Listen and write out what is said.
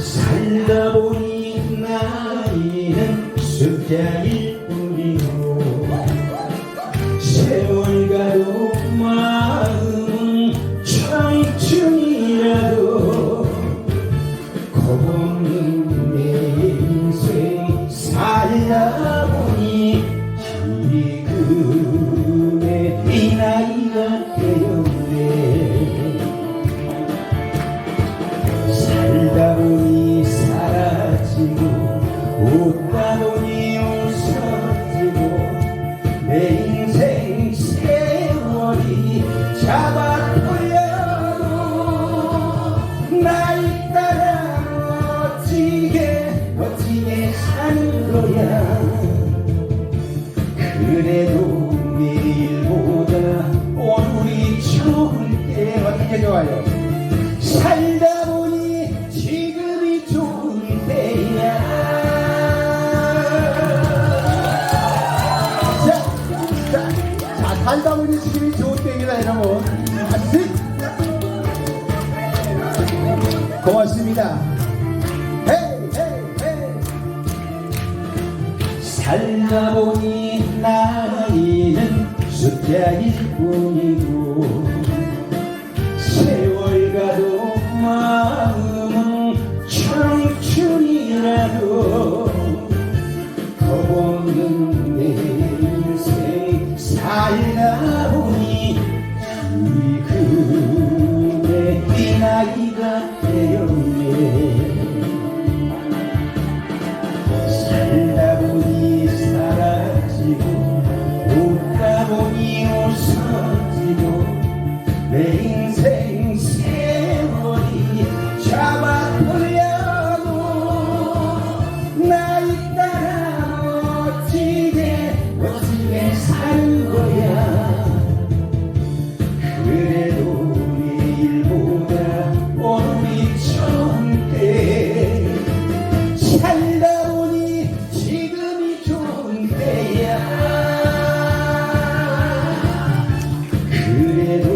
살다 보니 나이는 숫자일 뿐이고 세월 가도 마음은 청춘이라도 겁없는 내 거야 그래도 내일보다 오늘이 좋을 때 어떻게 좋아요 살다 보니 지금이 좋을 때야 자, 자, 자, 살다 보니 지금이 좋은 때입니다, 여러분. 고맙습니다. 살다 보니 나이는 숫자일 뿐이고 그래도